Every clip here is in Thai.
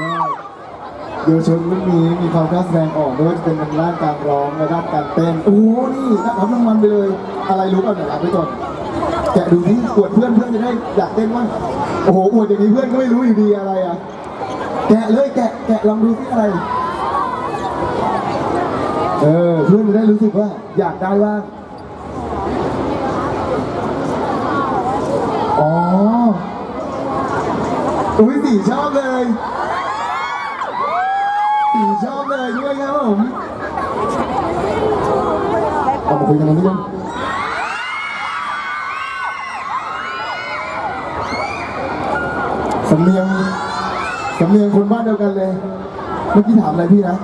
ได้เยาวชนรุ่นนี้มีความกล้าแสดงออกไม่ว่าจะเป็นทางด้านการร้องและด้านการเต้นโอ้โหนี่รับรางวัลไปเลย อะไรรู้ก่อนเดี๋ยวรับไปก่อนแกะดูนี่อวดเพื่อนเพื่อนจะได้อยากเต้นบ้างโอ้โหอวดอย่างนี้เพื่อนก็ไม่รู้อยู่ดีอะไรอะแกะเลยแกะแกะลองดูที่อะไรเออเพื่อนจะได้รู้สึกว่าอยากได้บ้างอ๋ออุ้ยสีชอบเลย ชอบเลยด้วยครับผมเอามาคุยกันหน่อยนิดนึงสำเนียงสำเนียงคนบ้านเดียวกันเลย เมื่อกี้ถามอะไรพี่นะ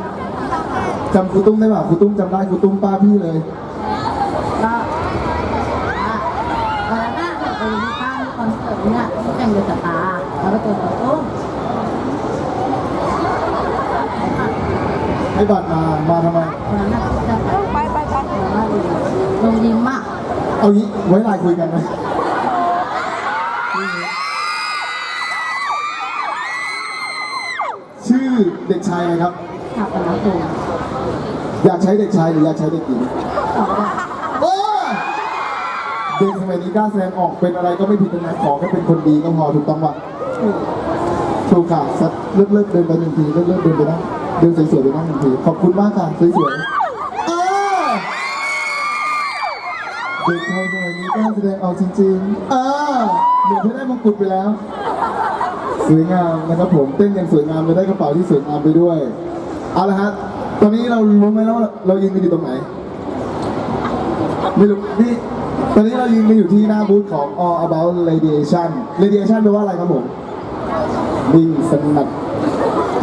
จำครูตุ้มได้ป่ะครูตุ้มจำได้ครูตุ้มป้าพี่เลย ก็วันนั้นน่ะไปดูที่ข้างคอนเสิร์ตเนี่ยที่แต่งเดือดตาแล้วก็เจอตัวตุ้ม ให้บัตรมา มาทำไม ไปไปไปลงยิ้มอะเอางี้ไว้ไลน์คุยกันไหมชื่อเด็กชายอะไรครับ ขับไปแล้วตุ้มอยากใช้เด็กชายหรืออยากใช้เด็กหญิงต่อได้โอ้เด็กสมัยนี้กล้าแสดงออกเป็นอะไรก็ไม่ผิดนะขอแค่เป็นคนดีก็พอถูกต้องปะถูกค่ะสักเลิกเลิกเดินไปหนึ่งทีเลิกเลิกเดินไปนั่ง เดินสวยๆไปนั่งหนึ่งทีขอบคุณมากค่ะสวยๆเออเด็กชายสมัยนี้กล้าแสดงออกจริงๆเออเหมือนที่ได้มงกุฎไปแล้ว สวยงามนะครับผมเต้นอย่างสวยงามเลยได้กระเป๋าที่สวยงามไปด้วยเอาละฮะตอนนี้เรารู้ไหมแล้วาเรายืนกันอยู่ตรงไหนไม่รู้นี่ตอนนี้เรายืนกันอยู่ที่หน้าบูธของ All About Radiation Radiation แปลว่าอะไรครับผมวิ่งสนัด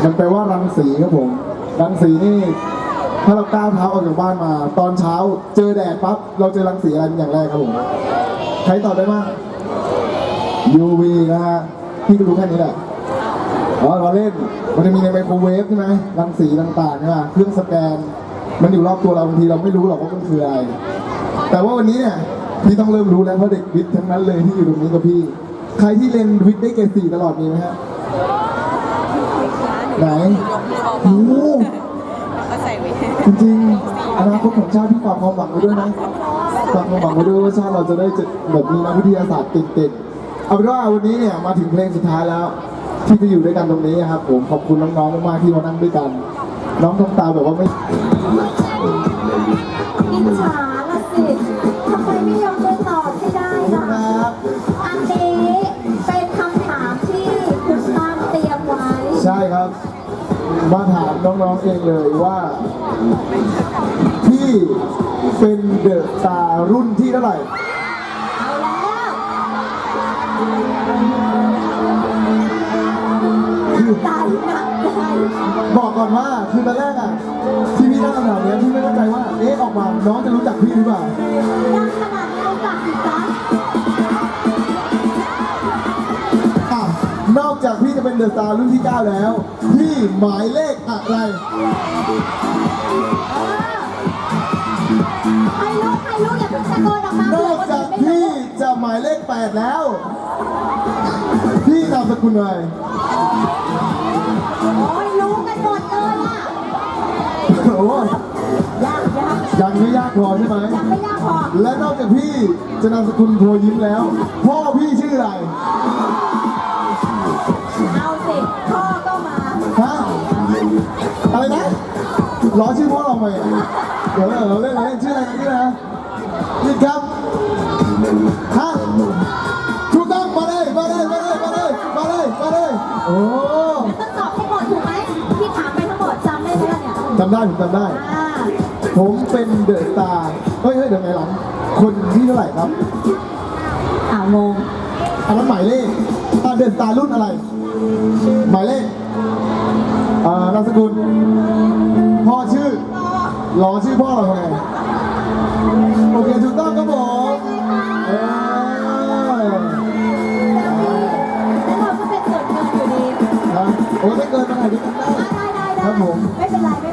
มันแปลว่ารังสีครับผม รังสีนี่ ถ้าเราก้าวเท้าออกจากบ้านมา ตอนเช้าเจอแดดปั๊บเราเจอรังสีอะไรเป็นอย่างแรกครับผม ใครตอบได้บ้าง UV นะฮะพี่ก็รู้แค่นี้แหละอ๋อเราเล่น มันจะมีในไมโครเวฟใช่ไหมรังสีต่างๆใช่ไหมเครื่องสแกน มันอยู่รอบตัวเราบางทีเราไม่รู้หรอกว่ามันคืออะไร แต่ว่าวันนี้เนี่ยพี่ต้องเริ่มรู้แล้วเพราะเด็กวิทย์ทั้งนั้นเลยที่อยู่ตรงนี้กับพี่ ใครที่เรียนวิทย์ได้เกรดสี่ตลอดมีไหมฮะ ไหนโอ้โหจริงๆอนาคตของชาติพี่ฝากความหวังไว้ด้วยนะฝากความหวังไว้ด้วยว่าชาติเราจะได้จะแบบมีนักวิทยาศาสตร์เก่งๆเอาเป็นว่าวันนี้เนี่ยมาถึงเพลงสุดท้ายแล้ว ที่จะอยู่ด้วยกันตรงนี้ครับผมขอบคุณน้องๆมากๆที่มานั่งด้วยกัน น้องทำตาแบบว่าไม่อิจฉาละสิ ถามน้องๆเองเลยว่าพี่เป็นเดอะสตาร์รุ่นที่เท่าไหร่เอาแล้วใจหนักใจบอกก่อนว่าคือตอนแรกอะที่พี่ตั้งคำถามเนี้ยพี่ไม่เข้าใจว่าเอ๊ะออกมาน้องจะรู้จักพี่หรือเปล่าดังขนาดนี้เอากลับสิจ๊ะอ่ เป็นเดอะสตาร์รุ่นที่ 9 แล้ว พี่หมายเลขอะไร ใครรู้ใครรู้อย่าเพิ่งตะโกนออกมานอกจากพี่จะหมายเลข 8 แล้ว พี่นามสกุลอะไรโอ้ยรู้กันหมดเลยอะโอ้โหยากยากยังไม่ยากพอใช่ไหม ยังไม่ยากพอและนอกจากพี่จะนามสกุลโพยิ้มแล้ว พ่อพี่ชื่ออะไรเล้อชื่อพ่อเราไหมเดี๋ยวเราเล่นเราเล่นชื่ออะไรนะชื่ออะไรนะนี่ครับฮะถูกต้องมาเลยมาเลยมาเลยมาเลยมาเลยมาเลยโอ้ต้องตอบให้หมดถูกไหมที่ถามไปทั้งหมดจำได้ไหมล่ะเนี่ยจำได้ผมจำได้ อ่าผมเป็นเดอะสตาร์เฮ้ยเฮ้ยเดี๋ยวไงหลังคนที่เท่าไหร่ครับอ่าวงงอันนั้นหมายเลขอ่าเดอะสตาร์รุ่นอะไร หมายเลข อ่านามสกุล พ่อชื่อรอชื่อพ่อเราทำไงโอเคถูกต้องครับผมเออแล้วเราก็เป็นส่วนเกินอยู่ดีนะโอ้ยไม่เกินเท่าไหร่ที่กันได้ได้ได้ได้ครับผมไม่เป็นไรไม่เป็นไร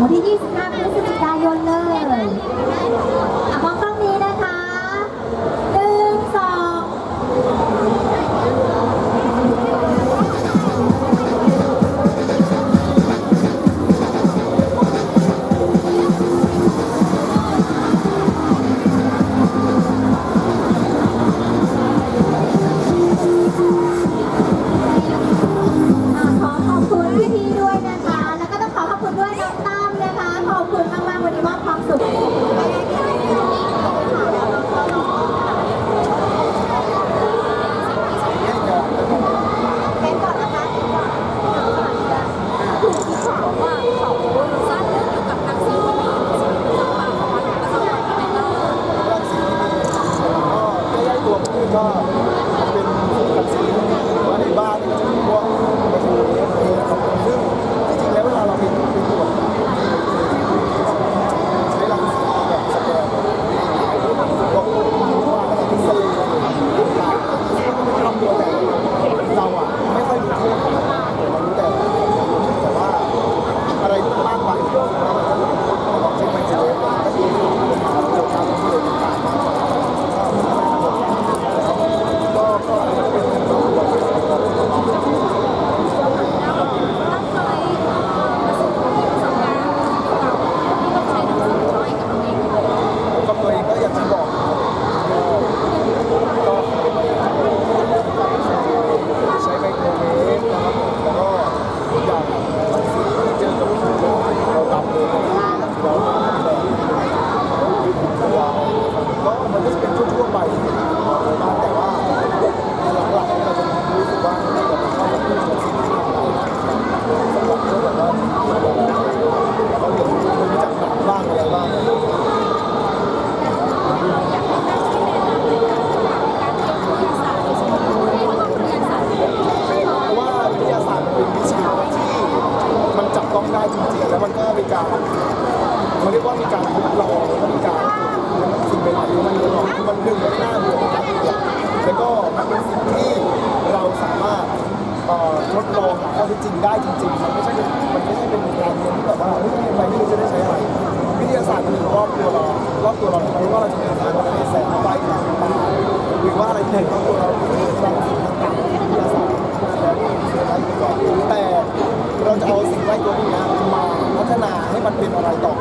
森にスタートする時代を เป็นสิ่งที่เราสามารถทดลองหาข้อเท็จจริงได้จริงๆมันไม่ใช่มันไม่ใช่เป็นการเรียนที่แบบว่าเฮ้ยเรียนไปนี่จะได้ใช้อะไรวิทยาศาสตร์มันอยู่รอบตัวเรารอบตัวเราเราว่าเราจะเดินทางไปแสงไฟต่างๆหรือว่าอะไรที่รอบตัวเราที่บางสิ่งต่างๆวิทยาศาสตร์แล้วก็เสียไปก่นแต่เราจะเอาสิ่งใกล้ตัวนี้มาพัฒนาให้มันเป็นอะไรต่อ